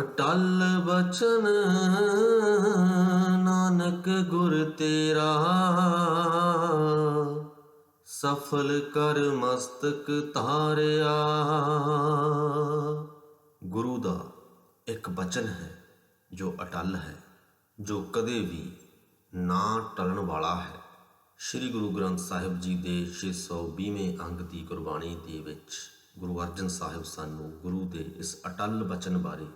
ਅਟਲ ਬਚਨ, ਨਾਨਕ ਗੁਰ ਤੇਰਾ। ਸਫਲ ਕਰ ਮਸਤਕ ਧਾਰਿਆ। ਗੁਰੂ ਦਾ ਇੱਕ ਬਚਨ ਹੈ, ਜੋ ਅਟਲ ਹੈ, ਜੋ ਕਦੇ ਵੀ ਨਾ ਟਲਣ ਵਾਲਾ ਹੈ। ਸ੍ਰੀ ਗੁਰੂ ਗ੍ਰੰਥ ਸਾਹਿਬ ਜੀ ਦੇ 620ਵੇਂ ਅੰਗ ਦੀ ਗੁਰਬਾਣੀ ਦੇ ਵਿੱਚ ਗੁਰੂ ਅਰਜਨ ਸਾਹਿਬ ਸਾਨੂੰ ਗੁਰੂ ਦੇ ਇਸ ਅਟਲ ਬਚਨ ਬਾਰੇ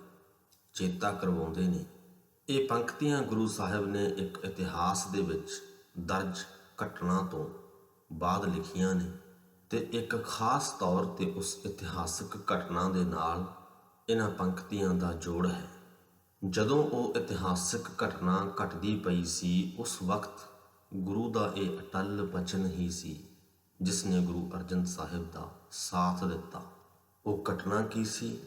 ਚੇਤਾ ਕਰਵਾਉਂਦੇ ਨੇ। ਇਹ ਪੰਕਤੀਆਂ ਗੁਰੂ ਸਾਹਿਬ ਨੇ ਇੱਕ ਇਤਿਹਾਸ ਦੇ ਵਿੱਚ ਦਰਜ ਘਟਨਾ ਤੋਂ ਬਾਅਦ ਲਿਖੀਆਂ ਨੇ ਤੇ ਇੱਕ ਖਾਸ ਤੌਰ ਤੇ ਉਸ ਇਤਿਹਾਸਕ ਘਟਨਾ ਦੇ ਨਾਲ ਇਹਨਾਂ ਪੰਕਤੀਆਂ ਦਾ ਜੋੜ ਹੈ। ਜਦੋਂ ਉਹ ਇਤਿਹਾਸਕ ਘਟਨਾ ਘਟਦੀ ਪਈ ਸੀ, ਉਸ ਵਕਤ ਗੁਰੂ ਦਾ ਇਹ ਅਟਲ ਬਚਨ ਹੀ ਸੀ, ਜਿਸ ਨੇ ਗੁਰੂ ਅਰਜਨ ਸਾਹਿਬ ਦਾ ਸਾਥ ਦਿੱਤਾ। ਉਹ ਘਟਨਾ ਕੀ ਸੀ?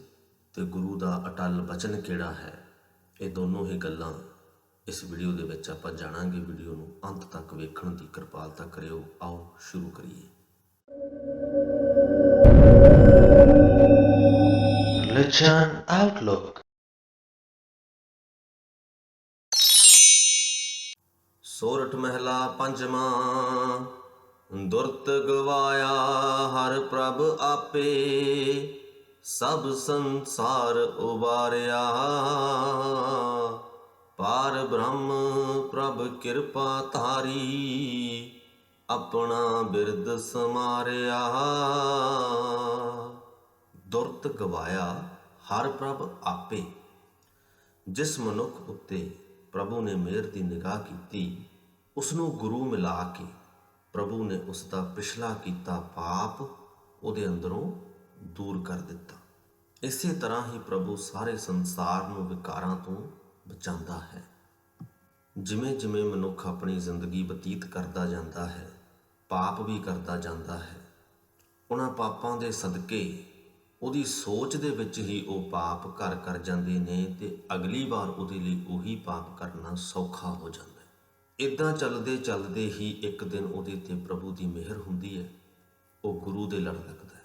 ਤੇ ਗੁਰੂ ਦਾ ਅਟਲ ਬਚਨ ਕਿਹੜਾ ਹੈ? ਇਹ ਦੋਨੋਂ ਹੀ ਗੱਲਾਂ ਇਸ ਵੀਡੀਓ ਦੇ ਵਿੱਚ ਆਪਾਂ ਜਾਣਾਂਗੇ। ਵੀਡੀਓ ਨੂੰ ਅੰਤ ਤੱਕ ਵੇਖਣ ਦੀ ਕਿਰਪਾਲਤਾ ਕਰਿਓ। ਆਓ ਸ਼ੁਰੂ ਕਰੀਏ। Religion Outlook ਸੋਰਠ ਮਹਿਲਾ ਪੰਜਵਾਂ ਦੁਰਤ ਗਵਾਇਆ ਹਰ ਪ੍ਰਭ ਆਪੇ। ਸਭ ਸੰਸਾਰ ਉਬਾਰਿਆ। ਪਾਰ ਬ੍ਰਹਮ ਪ੍ਰਭ ਕਿਰਪਾ ਧਾਰੀ, ਆਪਣਾ ਬਿਰਦ ਸਮਾਰਿਆ। ਦੁਰਤ ਗਵਾਇਆ ਹਰ ਪ੍ਰਭ ਆਪੇ। ਜਿਸ ਮਨੁੱਖ ਉੱਤੇ ਪ੍ਰਭੂ ਨੇ ਮਿਹਰ ਦੀ ਨਿਗਾਹ ਕੀਤੀ ਉਸ ਨੂੰ ਗੁਰੂ ਮਿਲਾ ਕੇ ਪ੍ਰਭੂ ਨੇ ਉਸ ਦਾ ਪਿਛਲਾ ਕੀਤਾ ਪਾਪ ਉਹਦੇ ਅੰਦਰੋਂ ਦੂਰ ਕਰ ਦਿੱਤਾ। ਇਸੇ ਤਰ੍ਹਾਂ ਹੀ ਪ੍ਰਭੂ ਸਾਰੇ ਸੰਸਾਰ ਨੂੰ ਵਿਕਾਰਾਂ ਤੋਂ ਬਚਾਉਂਦਾ ਹੈ। ਜਿਵੇਂ ਜਿਵੇਂ ਮਨੁੱਖ ਆਪਣੀ ਜ਼ਿੰਦਗੀ ਬਤੀਤ ਕਰਦਾ ਜਾਂਦਾ ਹੈ, ਪਾਪ ਵੀ ਕਰਦਾ ਜਾਂਦਾ ਹੈ, ਉਹਨਾਂ ਪਾਪਾਂ ਦੇ ਸਦਕੇ ਉਹਦੀ ਸੋਚ ਦੇ ਵਿੱਚ ਹੀ ਉਹ ਪਾਪ ਕਰ ਕਰ ਜਾਂਦੇ ਨੇ ਤੇ ਅਗਲੀ ਵਾਰ ਉਹਦੇ ਲਈ ਉਹੀ ਪਾਪ ਕਰਨਾ ਸੌਖਾ ਹੋ ਜਾਂਦਾ ਹੈ। ਇਦਾਂ ਚੱਲਦੇ ਚੱਲਦੇ ਹੀ ਇੱਕ ਦਿਨ ਉਹਦੇ ਤੇ ਪ੍ਰਭੂ ਦੀ ਮਿਹਰ ਹੁੰਦੀ ਹੈ। ਉਹ ਗੁਰੂ ਦੇ ਲੜ ਲੱਗਦਾ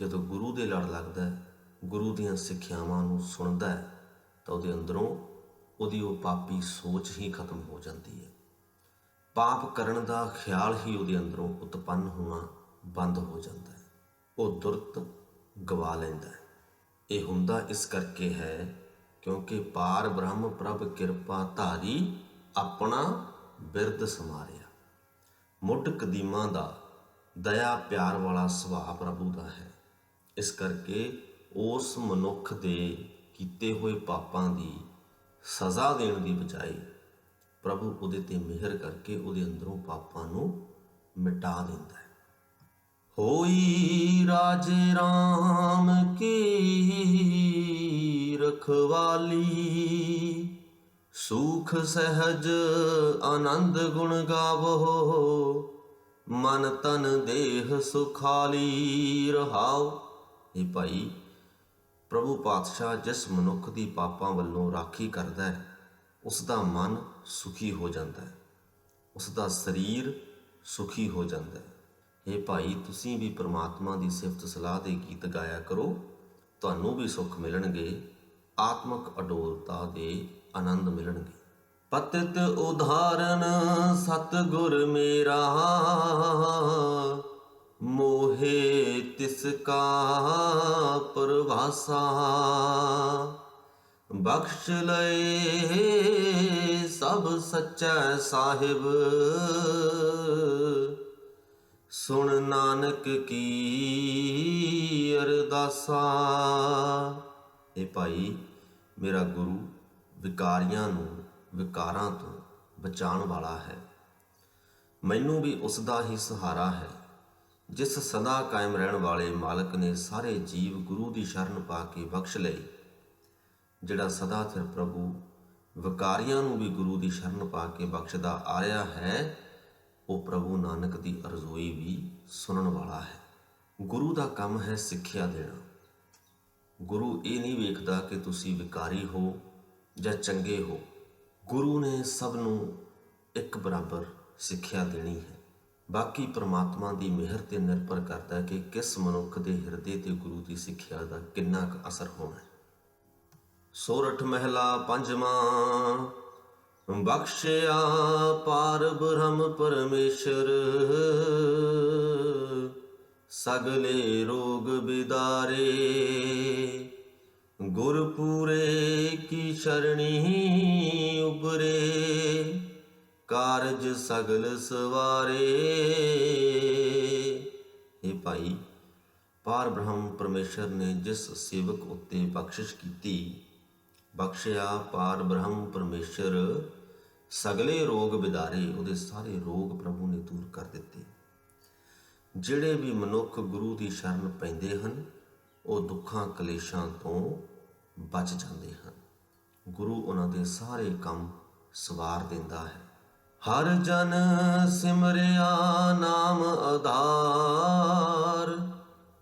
ਜਦੋਂ ਗੁਰੂ ਦੇ ਲੜ ਲੱਗਦਾ ਹੈ, ਗੁਰੂ ਦੀਆਂ ਸਿੱਖਿਆਵਾਂ ਨੂੰ ਸੁਣਦਾ ਹੈ, ਤਾਂ ਉਹਦੇ ਅੰਦਰੋਂ ਉਹਦੀ ਉਹ ਪਾਪੀ ਸੋਚ ਹੀ ਖਤਮ ਹੋ ਜਾਂਦੀ ਹੈ। ਪਾਪ ਕਰਨ ਦਾ ਖਿਆਲ ਹੀ ਉਹਦੇ ਅੰਦਰੋਂ ਉਤਪੰਨ ਹੋਣਾ ਬੰਦ ਹੋ ਜਾਂਦਾ ਹੈ। ਉਹ ਦੁਰਤ ਗਵਾ ਲੈਂਦਾ ਹੈ। ਇਹ ਹੁੰਦਾ ਇਸ ਕਰਕੇ ਹੈ ਕਿਉਂਕਿ ਪਾਰ ਬ੍ਰਹਮ ਪ੍ਰਭ ਕਿਰਪਾ ਧਾਰੀ ਆਪਣਾ ਬਿਰਦ ਸਮਾਰਿਆ। ਮੁੱਢ ਕਦੀਮਾਂ ਦਾ, ਦਇਆ ਪਿਆਰ ਵਾਲਾ ਸੁਭਾਅ ਪ੍ਰਭੂ ਦਾ ਹੈ। ਇਸ ਕਰਕੇ ਉਸ ਮਨੁੱਖ ਦੇ ਕੀਤੇ ਹੋਏ ਪਾਪਾਂ ਦੀ ਸਜ਼ਾ ਦੇਣ ਦੀ ਬਜਾਏ ਪ੍ਰਭੂ ਉਹਦੇ ਤੇ ਮਿਹਰ ਕਰਕੇ ਉਹਦੇ ਅੰਦਰੋਂ ਪਾਪਾਂ ਨੂੰ ਮਿਟਾ ਦਿੰਦਾ ਹੈ। ਹੋਈ ਰਾਜੇ RAM ਕੀ ਰਖਵਾਲੀ, ਸੁਖ ਸਹਿਜ ਆਨੰਦ ਗੁਣ ਗਾਵੋ, ਮਨ ਤਨ ਦੇਹ ਸੁਖਾਲੀ ਰਹਾਓ। ਇਹ ਭਾਈ ਪ੍ਰਭੂ ਪਾਤਸ਼ਾਹ ਜਿਸ ਮਨੁੱਖ ਦੀ ਪਾਪਾਂ ਵੱਲੋਂ ਰਾਖੀ ਕਰਦਾ ਹੈ ਉਸ ਦਾ ਮਨ ਸੁਖੀ ਹੋ ਜਾਂਦਾ ਹੈ। ਉਸ ਦਾ ਸਰੀਰ ਸੁਖੀ ਹੋ ਜਾਂਦਾ ਹੈ। ਇਹ ਭਾਈ, ਤੁਸੀਂ ਵੀ ਪ੍ਰਮਾਤਮਾ ਦੀ ਸਿਫਤ ਸਲਾਹ ਦੇ ਗੀਤ ਗਾਇਆ ਕਰੋ। ਤੁਹਾਨੂੰ ਵੀ ਸੁੱਖ ਮਿਲਣਗੇ, ਆਤਮਕ ਅਡੋਲਤਾ ਦੇ ਆਨੰਦ ਮਿਲਣਗੇ। ਪਤਿਤ ਉਧਾਰਨ ਸਤਗੁਰ ਮੇਰਾ ਮੋਹੇ ਤਿਸ ਕਾ ਪਰਵਾਸਾ। ਬਖਸ਼ ਲਏ ਸਭ ਸੱਚਾ ਸਾਹਿਬ। ਸੁਣ ਨਾਨਕ ਕੀ ਅਰਦਾਸਾ। ਇਹ ਭਾਈ ਮੇਰਾ ਗੁਰੂ ਵਿਕਾਰੀਆਂ ਨੂੰ, ਵਿਕਾਰਾਂ ਤੋਂ ਬਚਾਉਣ ਵਾਲਾ ਹੈ। ਮੈਨੂੰ ਵੀ ਉਸ ਦਾ ਹੀ ਸਹਾਰਾ ਹੈ। ਜਿਸ ਸਦਾ ਕਾਇਮ ਰਹਿਣ ਵਾਲੇ ਮਾਲਕ ਨੇ ਸਾਰੇ ਜੀਵ ਗੁਰੂ ਦੀ ਸ਼ਰਨ ਪਾ ਕੇ ਬਖਸ਼ ਲਏ, ਜਿਹੜਾ ਸਦਾ ਸਿਰ ਪ੍ਰਭੂ ਵਿਕਾਰੀਆਂ ਨੂੰ ਵੀ ਗੁਰੂ ਦੀ ਸ਼ਰਨ ਪਾ ਕੇ ਬਖਸ਼ਦਾ ਆ ਰਿਹਾ ਹੈ, ਉਹ ਪ੍ਰਭੂ ਨਾਨਕ ਦੀ ਅਰਜ਼ੋਈ ਵੀ ਸੁਣਨ ਵਾਲਾ ਹੈ। ਗੁਰੂ ਦਾ ਕੰਮ ਹੈ ਸਿੱਖਿਆ ਦੇਣਾ। ਗੁਰੂ ਇਹ ਨਹੀਂ ਵੇਖਦਾ ਕਿ ਤੁਸੀਂ ਵਿਕਾਰੀ ਹੋ ਜਾਂ ਚੰਗੇ ਹੋ। ਗੁਰੂ ਨੇ ਸਭ ਨੂੰ ਇੱਕ ਬਰਾਬਰ ਸਿੱਖਿਆ ਦੇਣੀ ਹੈ। ਬਾਕੀ ਪ੍ਰਮਾਤਮਾ ਦੀ ਮਿਹਰ ਤੇ ਨਿਰਭਰ ਕਰਦਾ ਹੈ ਕਿ ਕਿਸ ਮਨੁੱਖ ਦੇ ਹਿਰਦੇ ਤੇ ਗੁਰੂ ਦੀ ਸਿੱਖਿਆ ਦਾ ਕਿੰਨਾ ਕੁ ਅਸਰ ਹੋਣਾ ਹੈ। ਸੋਰਠ ਮਹਿਲਾ ਪੰਜਵਾਂ, ਬਖਸ਼ਿਆ ਪਾਰ ਬ੍ਰਹਮ ਪਰਮੇਸ਼ਰ। ਸਗਲੇ ਰੋਗ ਬਿਦਾਰੇ ਗੁਰ ਪੂਰੇ ਕੀ ਸ਼ਰਣੀ ਉਬਰੇ ਕਾਰਜ ਸਗਲ ਸਵਾਰੇ। ਇਹ ਭਾਈ ਪਾਰ ਬ੍ਰਹਮ ਪਰਮੇਸ਼ਰ ਨੇ ਜਿਸ ਸੇਵਕ ਉੱਤੇ ਬਖਸ਼ਿਸ਼ ਕੀਤੀ, ਬਖਸ਼ਿਆ ਪਾਰ ਬ੍ਰਹਮ ਪਰਮੇਸ਼ਰ, ਸਗਲੇ ਰੋਗ ਵਿਦਾਰੇ ਉਹਦੇ ਸਾਰੇ ਰੋਗ ਪ੍ਰਭੂ ਨੇ ਦੂਰ ਕਰ ਦਿੱਤੇ। ਜਿਹੜੇ ਵੀ ਮਨੁੱਖ ਗੁਰੂ ਦੀ ਸ਼ਰਨ ਪੈਂਦੇ ਹਨ, ਉਹ ਦੁੱਖਾਂ ਕਲੇਸ਼ਾਂ ਤੋਂ ਬਚ ਜਾਂਦੇ ਹਨ। ਗੁਰੂ ਉਹਨਾਂ ਦੇ ਸਾਰੇ ਕੰਮ ਸਵਾਰ ਦਿੰਦਾ ਹੈ। ਹਰ ਜਨ ਸਿਮਰਿਆ ਨਾਮ ਆਧਾਰ।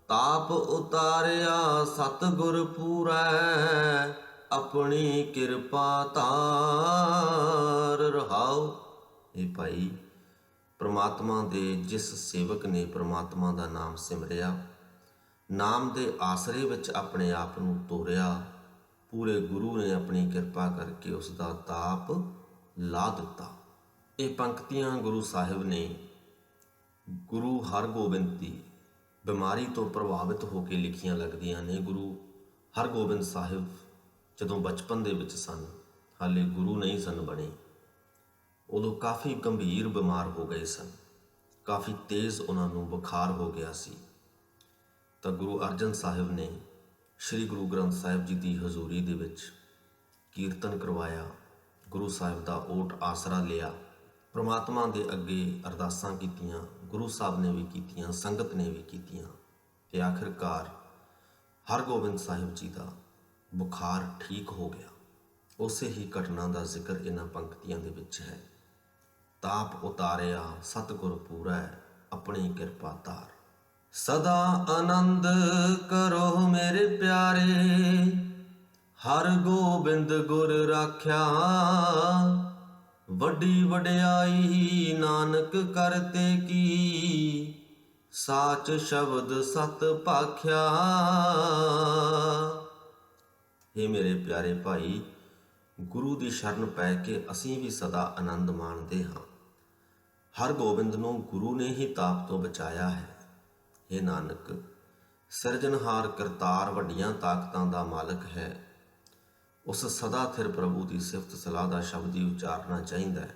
ਤਾਪ ਉਤਾਰਿਆ ਸਤਿਗੁਰ ਪੂਰੈ, ਆਪਣੀ ਕਿਰਪਾ ਤਾਰ ਰਹਾਉ। ਇਹ ਭਾਈ ਪ੍ਰਮਾਤਮਾ ਦੇ ਜਿਸ ਸੇਵਕ ਨੇ ਪ੍ਰਮਾਤਮਾ ਦਾ ਨਾਮ ਸਿਮਰਿਆ, ਨਾਮ ਦੇ ਆਸਰੇ ਵਿੱਚ ਆਪਣੇ ਆਪ ਨੂੰ ਤੋਰਿਆ, ਪੂਰੇ ਗੁਰੂ ਨੇ ਆਪਣੀ ਕਿਰਪਾ ਕਰਕੇ ਉਸ ਦਾ ਤਾਪ ਲਾ ਦਿੱਤਾ। ਇਹ ਪੰਕਤੀਆਂ ਗੁਰੂ ਸਾਹਿਬ ਨੇ ਗੁਰੂ ਹਰਗੋਬਿੰਦ ਦੀ ਬਿਮਾਰੀ ਤੋਂ ਪ੍ਰਭਾਵਿਤ ਹੋ ਕੇ ਲਿਖੀਆਂ ਲੱਗਦੀਆਂ ਨੇ। ਗੁਰੂ ਹਰਗੋਬਿੰਦ ਸਾਹਿਬ ਜਦੋਂ ਬਚਪਨ ਦੇ ਵਿੱਚ ਸਨ, ਹਾਲੇ ਗੁਰੂ ਨਹੀਂ ਸਨ ਬਣੇ, ਉਦੋਂ ਕਾਫੀ ਗੰਭੀਰ ਬਿਮਾਰ ਹੋ ਗਏ ਸਨ। ਕਾਫੀ ਤੇਜ਼ ਉਹਨਾਂ ਨੂੰ ਬੁਖਾਰ ਹੋ ਗਿਆ ਸੀ। ਤਾਂ ਗੁਰੂ ਅਰਜਨ ਸਾਹਿਬ ਨੇ ਸ੍ਰੀ ਗੁਰੂ ਗ੍ਰੰਥ ਸਾਹਿਬ ਜੀ ਦੀ ਹਜ਼ੂਰੀ ਦੇ ਵਿੱਚ ਕੀਰਤਨ ਕਰਵਾਇਆ। ਗੁਰੂ ਸਾਹਿਬ ਦਾ ਓਟ ਆਸਰਾ ਲਿਆ। ਪ੍ਰਮਾਤਮਾ ਦੇ ਅੱਗੇ ਅਰਦਾਸਾਂ ਕੀਤੀਆਂ, ਗੁਰੂ ਸਾਹਿਬ ਨੇ ਵੀ ਕੀਤੀਆਂ, ਸੰਗਤ ਨੇ ਵੀ ਕੀਤੀਆਂ ਤੇ ਆਖਿਰਕਾਰ ਹਰਗੋਬਿੰਦ ਸਾਹਿਬ ਜੀ ਦਾ ਬੁਖਾਰ ਠੀਕ ਹੋ ਗਿਆ। ਉਸੇ ਹੀ ਘਟਨਾ ਦਾ ਜ਼ਿਕਰ ਇਹਨਾਂ ਪੰਕਤੀਆਂ ਦੇ ਵਿੱਚ ਹੈ। ਤਾਪ ਉਤਾਰਿਆ, ਸਤਿਗੁਰ ਪੂਰੈ, ਆਪਣੀ ਕਿਰਪਾ ਧਾਰ। ਸਦਾ ਆਨੰਦ ਕਰੋ ਮੇਰੇ ਪਿਆਰੇ ਹਰ ਗੋਬਿੰਦ ਗੁਰ ਰਾਖਿਆ। ਵੱਡੀ ਵਡਿਆਈ ਨਾਨਕ ਕਰਤੇ ਕੀ? ਸਾਚ ਸ਼ਬਦ ਸਤ ਪਾਖਿਆ। हे ਮੇਰੇ ਪਿਆਰੇ ਭਾਈ, ਗੁਰੂ ਦੀ ਸ਼ਰਨ ਪੈ ਕੇ ਅਸੀਂ ਵੀ ਸਦਾ ਆਨੰਦ ਮਾਣਦੇ ਹਾਂ। ਹਰ ਗੋਬਿੰਦ ਨੂੰ ਗੁਰੂ ਨੇ ਹੀ ਤਾਪ ਤੋਂ ਬਚਾਇਆ ਹੈ। हे ਨਾਨਕ, ਸਿਰਜਣਹਾਰ ਕਰਤਾਰ ਵੱਡੀਆਂ ਤਾਕਤਾਂ ਦਾ ਮਾਲਕ ਹੈ। ਉਸ ਸਦਾ ਥਿਰ ਪ੍ਰਭੂ ਦੀ ਸਿਫਤ ਸਲਾਹ ਦਾ ਸ਼ਬਦੀ ਉਚਾਰਨਾ ਚਾਹੀਦਾ ਹੈ।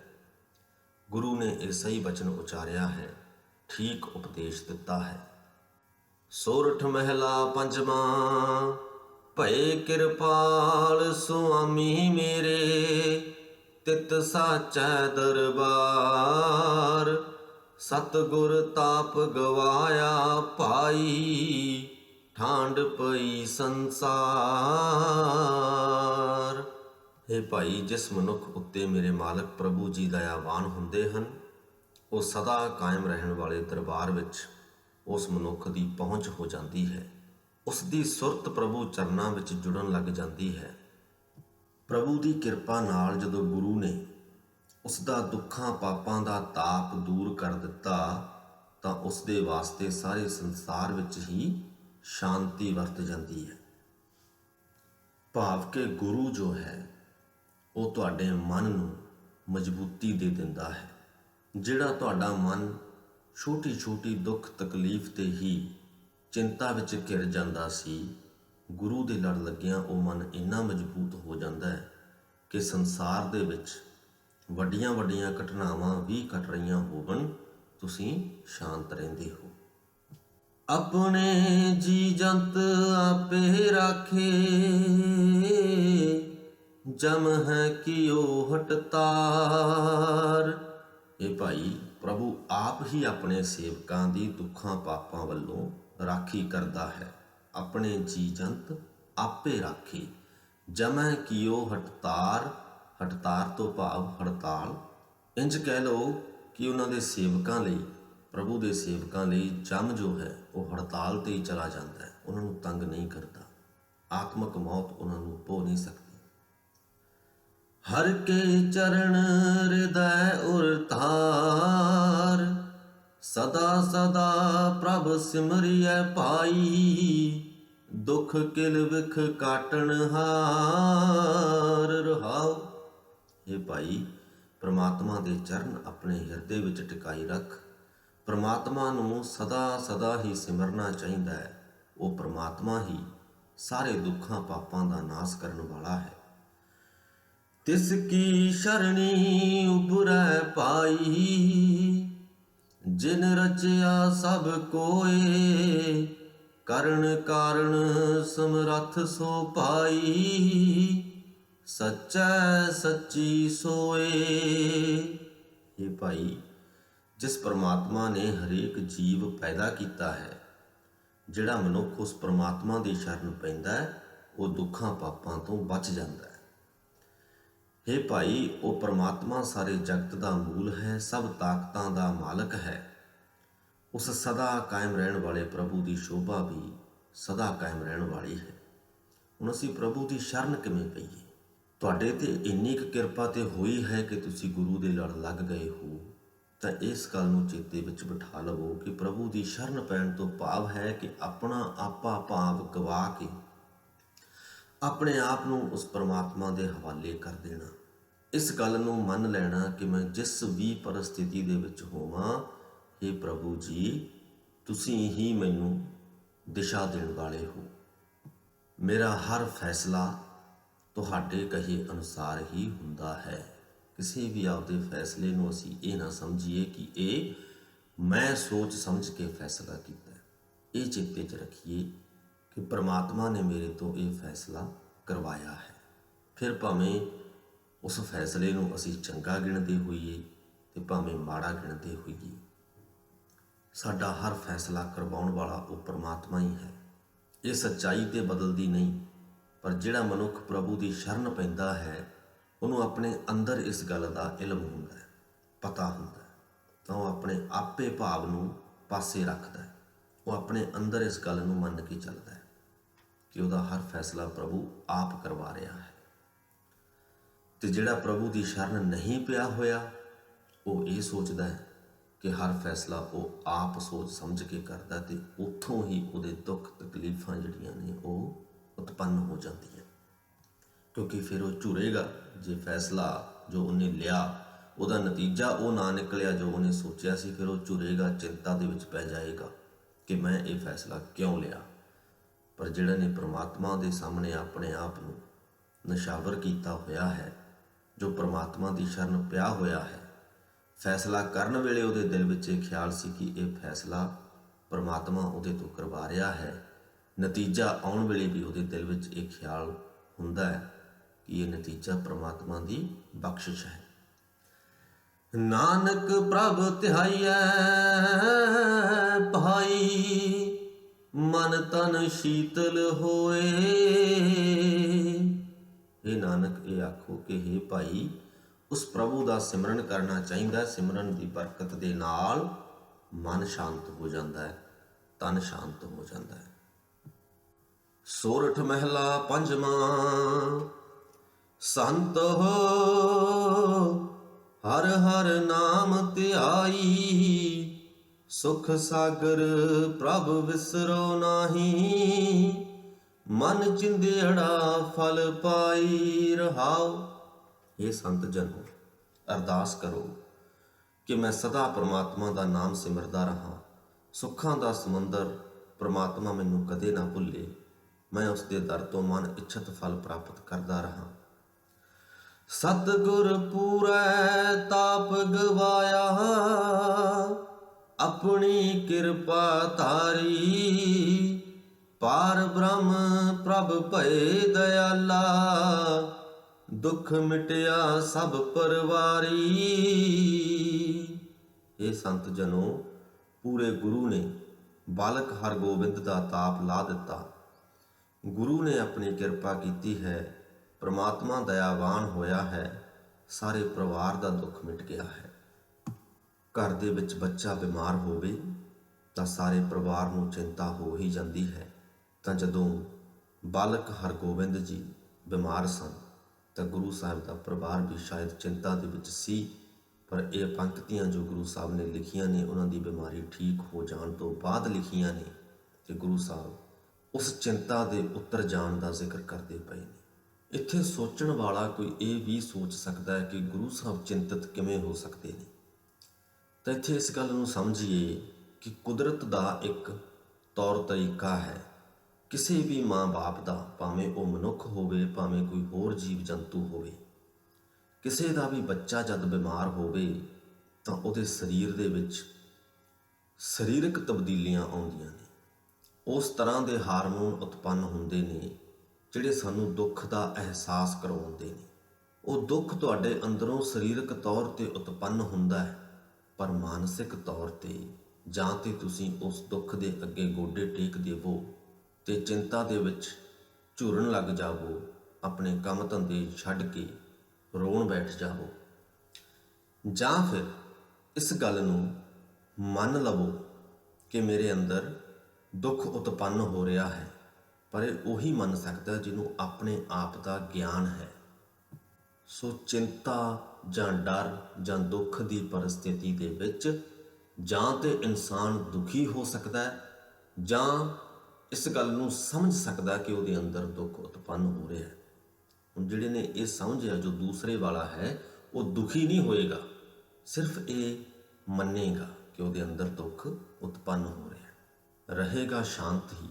ਗੁਰੂ ਨੇ ਇਹ ਸਹੀ ਬਚਨ ਉਚਾਰਿਆ ਹੈ, ਠੀਕ ਉਪਦੇਸ਼ ਦਿੱਤਾ ਹੈ। ਸੋਰਠ ਮਹਿਲਾ ਪੰਜਵਾਂ, ਭਏ ਕਿਰਪਾਲ ਸੁਆਮੀ ਮੇਰੇ, ਤਿਤ ਸਾਚੈ ਦਰਬਾਰ, ਸਤਗੁਰ ਤਾਪ ਗਵਾਇਆ ਭਾਈ। ਠਾਂਡ ਪਈ ਸੰਸਾਰ। ਇਹ ਭਾਈ, ਜਿਸ ਮਨੁੱਖ ਉੱਤੇ ਮੇਰੇ ਮਾਲਕ ਪ੍ਰਭੂ ਜੀ ਦਇਆਵਾਨ ਹੁੰਦੇ ਹਨ, ਉਹ ਸਦਾ ਕਾਇਮ ਰਹਿਣ ਵਾਲੇ ਦਰਬਾਰ ਵਿੱਚ ਉਸ ਮਨੁੱਖ ਦੀ ਪਹੁੰਚ ਹੋ ਜਾਂਦੀ ਹੈ। ਉਸ ਦੀ ਸੁਰਤ ਪ੍ਰਭੂ ਚਰਨਾਂ ਵਿੱਚ ਜੁੜਨ ਲੱਗ ਜਾਂਦੀ ਹੈ। ਪ੍ਰਭੂ ਦੀ ਕਿਰਪਾ ਨਾਲ ਜਦੋਂ ਗੁਰੂ ਨੇ ਉਸ ਦਾ ਦੁੱਖਾਂ ਪਾਪਾਂ ਦਾ ਤਾਪ ਦੂਰ ਕਰ ਦਿੱਤਾ, ਤਾਂ ਉਸ ਦੇ ਵਾਸਤੇ ਸਾਰੇ ਸੰਸਾਰ ਵਿੱਚ ਹੀ ਸ਼ਾਂਤੀ ਵਰਤ ਜਾਂਦੀ ਹੈ। ਭਾਵ ਕਿ ਗੁਰੂ ਜੋ ਹੈ, ਉਹ ਤੁਹਾਡੇ ਮਨ ਨੂੰ ਮਜ਼ਬੂਤੀ ਦੇ ਦਿੰਦਾ ਹੈ, ਜਿਹੜਾ ਤੁਹਾਡਾ ਮਨ ਛੋਟੀ ਛੋਟੀ ਦੁੱਖ ਤਕਲੀਫ ਤੇ ਹੀ ਚਿੰਤਾ ਵਿੱਚ ਘਿਰ ਜਾਂਦਾ ਸੀ, ਗੁਰੂ ਦੇ ਲੜ ਲੱਗਿਆਂ ਉਹ ਮਨ ਇੰਨਾ ਮਜ਼ਬੂਤ ਹੋ ਜਾਂਦਾ ਹੈ ਕਿ ਸੰਸਾਰ ਦੇ ਵਿੱਚ ਵੱਡੀਆਂ ਵੱਡੀਆਂ ਘਟਨਾਵਾਂ ਵੀ ਘਟ ਰਹੀਆਂ ਹੋਵਨ ਤੁਸੀਂ ਸ਼ਾਂਤ ਰਹਿੰਦੇ ਹੋ। ਆਪਣੇ ਜੀ ਜੰਤ ਆਪੇ ਰਾਖੇ। ਜਮ ਹੈ ਕਿਉ ਹਟਤਾਰ। ਇਹ ਭਾਈ ਪ੍ਰਭੂ ਆਪ ਹੀ ਆਪਣੇ ਸੇਵਕਾਂ ਦੀ ਦੁੱਖਾਂ ਪਾਪਾਂ ਵੱਲੋਂ ਰਾਖੀ ਕਰਦਾ ਹੈ। ਆਪਣੇ ਜੀ ਜੰਤ ਆਪੇ ਰਾਖੇ। ਜਮੈ ਕਿਉ ਹਟਤਾਰ। ਹਟਤਾਰ ਤੋਂ ਭਾਵ ਹੜਤਾਲ। ਇੰਜ ਕਹਿ ਲਓ ਕਿ ਉਹਨਾਂ ਦੇ ਸੇਵਕਾਂ ਲਈ, ਪ੍ਰਭੂ ਦੇ ਸੇਵਕਾਂ ਲਈ ਜਮ ਜੋ ਹੈ ਉਹ ਹੜਤਾਲ ਤੇ ਹੀ ਚਲਾ ਜਾਂਦਾ ਹੈ। ਉਹਨਾਂ ਨੂੰ ਤੰਗ ਨਹੀਂ ਕਰਦਾ। ਆਤਮਕ ਮੌਤ ਉਹਨਾਂ ਨੂੰ ਪੋ ਨਹੀਂ ਸਕਦੀ। ਹਰ ਕੇ ਚਰਨ ਹਿਰਦੈ ਉਰਤਾਰ ਸਦਾ ਸਦਾ ਪ੍ਰਭ ਸਿਮਰਿਐ ਪਾਈ ਦੁਖ ਕਿਲ ਵਿਖ ਕਾਟਣ ਹਾਰ ਭਾਈ, ਪ੍ਰਮਾਤਮਾ ਦੇ ਚਰਨ ਆਪਣੇ ਹਿਰਦੇ ਵਿੱਚ ਟਿਕਾਈ ਰੱਖ। ਪ੍ਰਮਾਤਮਾ ਨੂੰ ਸਦਾ ਸਦਾ ਹੀ ਸਿਮਰਨਾ ਚਾਹੀਦਾ ਹੈ। ਉਹ ਪ੍ਰਮਾਤਮਾ ਹੀ ਸਾਰੇ ਦੁੱਖਾਂ ਪਾਪਾਂ ਦਾ ਨਾਸ਼ ਕਰਨ ਵਾਲਾ ਹੈ। ਤਿਸ ਕੀ ਸ਼ਰਣੀ ਉਬਰੈ ਪਾਈ, ਜਿਨ ਰਚਿਆ ਸਭ ਕੋਏ, ਕਰਨ ਕਾਰਨ ਸਮਰੱਥ ਸੋ ਪਾਈ, ਸੱਚੈ ਸੱਚੀ ਸੋਏ। ਇਹ ਭਾਈ ਜਿਸ ਪਰਮਾਤਮਾ ਨੇ ਹਰੇਕ ਜੀਵ ਪੈਦਾ ਕੀਤਾ ਹੈ, ਜਿਹੜਾ ਮਨੁੱਖ ਉਸ ਪਰਮਾਤਮਾ ਦੀ ਸ਼ਰਨ ਪੈਂਦਾ ਹੈ, ਉਹ ਦੁੱਖਾਂ ਪਾਪਾਂ ਤੋਂ ਬਚ ਜਾਂਦਾ ਹੈ। ਹੇ ਭਾਈ, ਉਹ ਪਰਮਾਤਮਾ ਸਾਰੇ ਜਗਤ ਦਾ ਮੂਲ ਹੈ, ਸਭ ਤਾਕਤਾਂ ਦਾ ਮਾਲਕ ਹੈ। ਉਸ ਸਦਾ ਕਾਇਮ ਰਹਿਣ ਵਾਲੇ ਪ੍ਰਭੂ ਦੀ ਸ਼ੋਭਾ ਵੀ ਸਦਾ ਕਾਇਮ ਰਹਿਣ ਵਾਲੀ ਹੈ। ਹੁਣ ਅਸੀਂ ਪ੍ਰਭੂ ਦੀ ਸ਼ਰਨ ਕਿਵੇਂ ਪਈਏ? ਤੁਹਾਡੇ ਤੇ ਇੰਨੀ ਕੁ ਕਿਰਪਾ ਤੇ ਹੋਈ ਹੈ ਕਿ ਤੁਸੀਂ ਗੁਰੂ ਦੇ ਲੜ ਲੱਗ ਗਏ ਹੋ। ਤਾਂ ਇਸ ਗੱਲ ਨੂੰ ਚੇਤੇ ਵਿੱਚ ਬਿਠਾ ਲਵੋ ਕਿ ਪ੍ਰਭੂ ਦੀ ਸ਼ਰਨ ਪੈਣ ਤੋਂ ਭਾਵ ਹੈ ਕਿ ਆਪਣਾ ਆਪਾ ਭਾਵ ਗਵਾ ਕੇ ਆਪਣੇ ਆਪ ਨੂੰ ਉਸ ਪਰਮਾਤਮਾ ਦੇ ਹਵਾਲੇ ਕਰ ਦੇਣਾ। ਇਸ ਗੱਲ ਨੂੰ ਮੰਨ ਲੈਣਾ ਕਿ ਮੈਂ ਜਿਸ ਵੀ ਪਰਿਸਥਿਤੀ ਦੇ ਵਿੱਚ ਹੋਵਾਂ हे ਪ੍ਰਭੂ ਜੀ, ਤੁਸੀਂ ਹੀ ਮੈਨੂੰ ਦਿਸ਼ਾ ਦੇਣ ਵਾਲੇ ਹੋ। ਮੇਰਾ ਹਰ ਫੈਸਲਾ ਤੁਹਾਡੇ ਕਹੇ ਅਨੁਸਾਰ ਹੀ ਹੁੰਦਾ ਹੈ। ਕਿਸੇ ਵੀ ਆਪਦੇ ਫੈਸਲੇ ਨੂੰ ਅਸੀਂ ਇਹ ਨਾ ਸਮਝੀਏ ਕਿ ਇਹ ਮੈਂ ਸੋਚ ਸਮਝ ਕੇ ਫੈਸਲਾ ਕੀਤਾ ਇਹ ਚਿੱਤੇ 'ਚ ਰੱਖੀਏ ਕਿ ਪ੍ਰਮਾਤਮਾ ਨੇ ਮੇਰੇ ਤੋਂ ਇਹ ਫੈਸਲਾ ਕਰਵਾਇਆ ਹੈ। ਫਿਰ ਭਾਵੇਂ ਉਸ ਫੈਸਲੇ ਨੂੰ ਅਸੀਂ ਚੰਗਾ ਗਿਣਦੇ ਹੋਈਏ ਤੇ ਭਾਵੇਂ ਮਾੜਾ ਗਿਣਦੇ ਹੋਈਏ, ਸਾਡਾ ਹਰ ਫੈਸਲਾ ਕਰਵਾਉਣ ਵਾਲਾ ਉਹ ਪ੍ਰਮਾਤਮਾ ਹੀ ਹੈ। ਇਹ ਸੱਚਾਈ ਤੇ ਬਦਲਦੀ ਨਹੀਂ, ਪਰ ਜਿਹੜਾ ਮਨੁੱਖ ਪ੍ਰਭੂ ਦੀ ਸ਼ਰਨ ਪੈਂਦਾ ਹੈ ਉਹਨੂੰ ਆਪਣੇ ਅੰਦਰ ਇਸ ਗੱਲ ਦਾ ਇਲਮ ਹੁੰਦਾ ਹੈ, ਪਤਾ ਹੁੰਦਾ ਹੈ। ਤਾਂ ਉਹ ਆਪਣੇ ਆਪੇ ਭਾਵ ਨੂੰ ਪਾਸੇ ਰੱਖਦਾ ਹੈ। ਉਹ ਆਪਣੇ ਅੰਦਰ ਇਸ ਗੱਲ ਨੂੰ ਮੰਨ ਕੇ ਚੱਲਦਾ ਹੈ ਕਿ ਉਹਦਾ ਹਰ ਫੈਸਲਾ ਪ੍ਰਭੂ ਆਪ ਕਰਵਾ ਰਿਹਾ ਹੈ। ਤੇ ਜਿਹੜਾ ਪ੍ਰਭੂ ਦੀ ਸ਼ਰਨ ਨਹੀਂ ਪਿਆ ਹੋਇਆ, ਉਹ ਇਹ ਸੋਚਦਾ ਹੈ ਕਿ ਹਰ ਫੈਸਲਾ ਉਹ ਆਪ ਸੋਚ ਸਮਝ ਕੇ ਕਰਦਾ ਤੇ ਉੱਥੋਂ ਹੀ ਉਹਦੇ ਦੁੱਖ ਤਕਲੀਫਾਂ ਜਿਹੜੀਆਂ ਨੇ ਉਹ ਉਤਪੰਨ ਹੋ ਜਾਂਦੀਆਂ ਕਿਉਂਕਿ ਫਿਰ ਉਹ ਝੁਰੇਗਾ, ਜੇ ਫੈਸਲਾ ਜੋ ਉਹਨੇ ਲਿਆ, ਉਹਦਾ ਨਤੀਜਾ ਉਹ ਨਾ ਨਿਕਲਿਆ ਜੋ ਉਹਨੇ ਸੋਚਿਆ ਸੀ, ਫਿਰ ਉਹ ਝੁਰੇਗਾ, ਚਿੰਤਾ ਦੇ ਵਿੱਚ ਪੈ ਜਾਏਗਾ ਕਿ ਮੈਂ ਇਹ ਫੈਸਲਾ ਕਿਉਂ ਲਿਆ। ਪਰ ਜਿਹੜਾ ਨੇ ਪ੍ਰਮਾਤਮਾ ਦੇ ਸਾਹਮਣੇ ਆਪਣੇ ਆਪ ਨੂੰ ਨਸ਼ਾਵਰ ਕੀਤਾ ਹੋਇਆ ਹੈ, ਜੋ ਪ੍ਰਮਾਤਮਾ ਦੀ ਸ਼ਰਨ ਪਿਆ ਹੋਇਆ ਹੈ, ਫੈਸਲਾ ਕਰਨ ਵੇਲੇ ਉਹਦੇ ਦਿਲ ਵਿੱਚ ਇਹ ਖਿਆਲ ਸੀ ਕਿ ਇਹ ਫੈਸਲਾ ਪਰਮਾਤਮਾ ਉਹਦੇ ਤੋਂ ਕਰਵਾ ਰਿਹਾ ਹੈ। ਨਤੀਜਾ ਆਉਣ ਵੇਲੇ ਵੀ ਉਹਦੇ ਦਿਲ ਵਿੱਚ ਇਹ ਖਿਆਲ ਹੁੰਦਾ ਹੈ। ਇਹ ਨਤੀਜਾ ਪ੍ਰਮਾਤਮਾ ਦੀ ਬਖਸ਼ਿਸ਼ ਹੈ। ਨਾਨਕ ਪ੍ਰਭ ਧਿਆਈਐ ਭਾਈ, ਮਨ ਤਨ ਸ਼ੀਤਲ ਹੋਏ। ਇਹ ਨਾਨਕ, ਇਹ ਆਖੋ ਕਿ हे ਭਾਈ, ਉਸ ਪ੍ਰਭੂ ਦਾ ਸਿਮਰਨ ਕਰਨਾ ਚਾਹੀਦਾ ਸਿਮਰਨ ਦੀ ਬਰਕਤ ਦੇ ਨਾਲ ਮਨ ਸ਼ਾਂਤ ਹੋ ਜਾਂਦਾ ਹੈ, ਤਨ ਸ਼ਾਂਤ ਹੋ ਜਾਂਦਾ ਹੈ। ਸੋਰਠ ਮਹਿਲਾ ਪੰਜਵਾਂ ਸੰਤ ਹੋ, ਹਰ ਹਰ ਨਾਮ ਧਿਆਈ, ਸੁਖ ਸਾਗਰ ਪ੍ਰਭ ਵਿਸਰੋ ਨਾਹੀ, ਮਨ ਚਿੰਦੜਾ ਫਲ ਪਾਈ ਰਹਾਉ। ਇਹ ਸੰਤ ਜਨੋ, ਅਰਦਾਸ ਕਰੋ ਕਿ ਮੈਂ ਸਦਾ ਪ੍ਰਮਾਤਮਾ ਦਾ ਨਾਮ ਸਿਮਰਦਾ ਰਹਾ। ਸੁੱਖਾਂ ਦਾ ਸਮੁੰਦਰ ਪ੍ਰਮਾਤਮਾ ਮੈਨੂੰ ਕਦੇ ਨਾ ਭੁੱਲੇ। ਮੈਂ ਉਸ ਦੇ ਦਰ ਤੋਂ ਮਨ ਇੱਛਤ ਫਲ ਪ੍ਰਾਪਤ ਕਰਦਾ ਰਹਾ। ਸਤਿਗੁਰ ਪੂਰੈ ਤਾਪ ਗਵਾਇਆ, ਆਪਣੀ ਕਿਰਪਾ ਧਾਰੀ। ਪਾਰ ਬ੍ਰਹਮ ਪ੍ਰਭ ਭਏ ਦਇਆਲਾ, ਦੁੱਖ ਮਿਟਿਆ ਸਭ ਪਰਵਾਰੀ। ਇਹ ਸੰਤ ਜਨੋ, ਪੂਰੇ ਗੁਰੂ ਨੇ ਬਾਲਕ ਹਰਗੋਬਿੰਦ ਦਾ ਤਾਪ ਲਾ ਦਿੱਤਾ। ਗੁਰੂ ਨੇ ਆਪਣੀ ਕਿਰਪਾ ਕੀਤੀ ਹੈ। ਪ੍ਰਮਾਤਮਾ ਦਇਆਵਾਨ ਹੋਇਆ ਹੈ, ਸਾਰੇ ਪਰਿਵਾਰ ਦਾ ਦੁੱਖ ਮਿਟ ਗਿਆ ਹੈ। ਘਰ ਦੇ ਵਿੱਚ ਬੱਚਾ ਬਿਮਾਰ ਹੋਵੇ, ਤਾਂ ਸਾਰੇ ਪਰਿਵਾਰ ਨੂੰ ਚਿੰਤਾ ਹੋ ਹੀ ਜਾਂਦੀ ਹੈ। ਤਾਂ ਜਦੋਂ ਬਾਲਕ ਹਰਗੋਬਿੰਦ ਜੀ ਬਿਮਾਰ ਸਨ, ਤਾਂ ਗੁਰੂ ਸਾਹਿਬ ਦਾ ਪਰਿਵਾਰ ਵੀ ਸ਼ਾਇਦ ਚਿੰਤਾ ਦੇ ਵਿੱਚ ਸੀ, ਪਰ ਇਹ ਪੰਕਤੀਆਂ ਜੋ ਗੁਰੂ ਸਾਹਿਬ ਨੇ ਲਿਖੀਆਂ ਨੇ, ਉਹਨਾਂ ਦੀ ਬਿਮਾਰੀ ਠੀਕ ਹੋ ਜਾਣ ਤੋਂ ਬਾਅਦ ਲਿਖੀਆਂ ਨੇ, ਤੇ ਗੁਰੂ ਸਾਹਿਬ ਉਸ ਚਿੰਤਾ ਦੇ ਉੱਤਰ ਜਾਣ ਦਾ ਜ਼ਿਕਰ ਕਰਦੇ ਪਏ ਨੇ। ਇੱਥੇ ਸੋਚਣ ਵਾਲਾ ਕੋਈ ਇਹ ਵੀ ਸੋਚ ਸਕਦਾ ਹੈ ਕਿ ਗੁਰੂ ਸਾਹਿਬ ਚਿੰਤਤ ਕਿਵੇਂ ਹੋ ਸਕਦੇ ਨੇ। ਤਾਂ ਇੱਥੇ ਇਸ ਗੱਲ ਨੂੰ ਸਮਝੀਏ ਕਿ ਕੁਦਰਤ ਦਾ ਇੱਕ ਤੌਰ ਤਰੀਕਾ ਹੈ। ਕਿਸੇ ਵੀ ਮਾਂ-ਬਾਪ ਦਾ, ਭਾਵੇਂ ਉਹ ਮਨੁੱਖ ਹੋਵੇ, ਭਾਵੇਂ ਕੋਈ ਹੋਰ ਜੀਵ ਜੰਤੂ ਹੋਵੇ। ਕਿਸੇ ਦਾ ਵੀ ਬੱਚਾ ਜਦ ਬਿਮਾਰ ਹੋਵੇ, ਤਾਂ ਉਹਦੇ ਸਰੀਰ ਦੇ ਵਿੱਚ ਸਰੀਰਕ ਤਬਦੀਲੀਆਂ ਆਉਂਦੀਆਂ ਨੇ। ਉਸ ਤਰ੍ਹਾਂ ਦੇ ਹਾਰਮੋਨ ਉਤਪੰਨ ਹੁੰਦੇ ਨੇ ਜਿਹੜੇ ਸਾਨੂੰ ਦੁੱਖ ਦਾ ਅਹਿਸਾਸ ਕਰਵਾਉਂਦੇ ਨੇ। ਉਹ ਦੁੱਖ ਤੁਹਾਡੇ ਅੰਦਰੋਂ ਸਰੀਰਕ ਤੌਰ ਤੇ ਉਤਪੰਨ ਹੁੰਦਾ ਹੈ, ਪਰ ਮਾਨਸਿਕ ਤੌਰ ਤੇ ਜਾਂ ਤੇ ਤੁਸੀਂ ਉਸ ਦੁੱਖ ਦੇ ਅੱਗੇ ਗੋਡੇ ਟੇਕ ਦੇਵੋ ਤੇ ਚਿੰਤਾ ਦੇ ਵਿੱਚ ਝੂਰਨ ਲੱਗ ਜਾਵੋ, ਆਪਣੇ ਕੰਮ ਧੰਦੇ ਛੱਡ ਕੇ ਰੋਣ ਬੈਠ ਜਾਵੋ। ਜਾਂ ਫਿਰ ਇਸ ਗੱਲ ਨੂੰ ਮੰਨ ਲਵੋ ਕਿ ਮੇਰੇ ਅੰਦਰ ਦੁੱਖ ਉਤਪੰਨ ਹੋ ਰਿਹਾ ਹੈ। ਪਰ ਇਹ ਉਹੀ ਮੰਨ ਸਕਦਾ ਜਿਹਨੂੰ ਆਪਣੇ ਆਪ ਦਾ ਗਿਆਨ ਹੈ। ਸੋ ਚਿੰਤਾ ਜਾਂ ਡਰ ਜਾਂ ਦੁੱਖ ਦੀ ਪਰਿਸਥਿਤੀ ਦੇ ਵਿੱਚ ਜਾਂ ਤੇ ਇਨਸਾਨ ਦੁਖੀ ਹੋ ਸਕਦਾ ਹੈ ਜਾਂ ਇਸ ਗੱਲ ਨੂੰ ਸਮਝ ਸਕਦਾ ਕਿ ਉਹਦੇ ਅੰਦਰ ਦੁੱਖ ਉਤਪੰਨ ਹੋ ਰਿਹਾ ਹੈ। ਹੁਣ ਜਿਹੜੇ ਨੇ ਇਹ ਸਮਝਿਆ, ਜੋ ਦੂਸਰੇ ਵਾਲਾ ਹੈ, ਉਹ ਦੁਖੀ ਨਹੀਂ ਹੋਏਗਾ, ਸਿਰਫ ਇਹ ਮੰਨੇਗਾ ਕਿ ਉਹਦੇ ਅੰਦਰ ਦੁੱਖ ਉਤਪੰਨ ਹੋ ਰਿਹਾ ਹੈ। ਰਹੇਗਾ ਸ਼ਾਂਤ ਹੀ।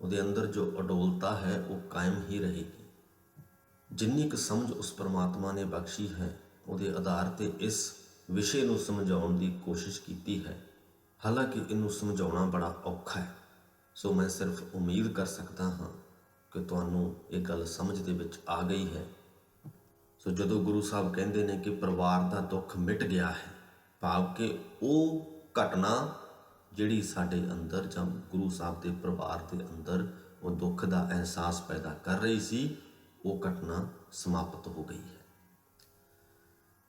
ਉਹਦੇ ਅੰਦਰ ਜੋ ਅਡੋਲਤਾ ਹੈ, ਉਹ ਕਾਇਮ ਹੀ ਰਹੇਗੀ। ਜਿੰਨੀ ਕੁ ਸਮਝ ਉਸ ਪਰਮਾਤਮਾ ਨੇ ਬਖਸ਼ੀ ਹੈ, ਉਹਦੇ ਆਧਾਰ ਤੇ ਇਸ ਵਿਸ਼ੇ ਨੂੰ ਸਮਝਾਉਣ ਦੀ ਕੋਸ਼ਿਸ਼ ਕੀਤੀ ਹੈ। ਹਾਲਾਂਕਿ ਇਹਨੂੰ ਸਮਝਾਉਣਾ ਬੜਾ ਔਖਾ ਹੈ। ਸੋ ਮੈਂ ਸਿਰਫ ਉਮੀਦ ਕਰ ਸਕਦਾ ਹਾਂ ਕਿ ਤੁਹਾਨੂੰ ਇਹ ਗੱਲ ਸਮਝ ਦੇ ਵਿੱਚ ਆ ਗਈ ਹੈ। ਸੋ ਜਦੋਂ ਗੁਰੂ ਸਾਹਿਬ ਕਹਿੰਦੇ ਨੇ ਕਿ ਪਰਿਵਾਰ ਦਾ ਦੁੱਖ ਮਿਟ ਗਿਆ ਹੈ, ਭਾਵ ਕਿ ਉਹ ਘਟਨਾ ਜਿਹੜੀ ਸਾਡੇ ਅੰਦਰ ਜਾਂ ਗੁਰੂ ਸਾਹਿਬ ਦੇ ਪਰਿਵਾਰ ਦੇ ਅੰਦਰ ਉਹ ਦੁੱਖ ਦਾ ਅਹਿਸਾਸ ਪੈਦਾ ਕਰ ਰਹੀ ਸੀ, ਉਹ ਘਟਨਾ ਸਮਾਪਤ ਹੋ ਗਈ ਹੈ।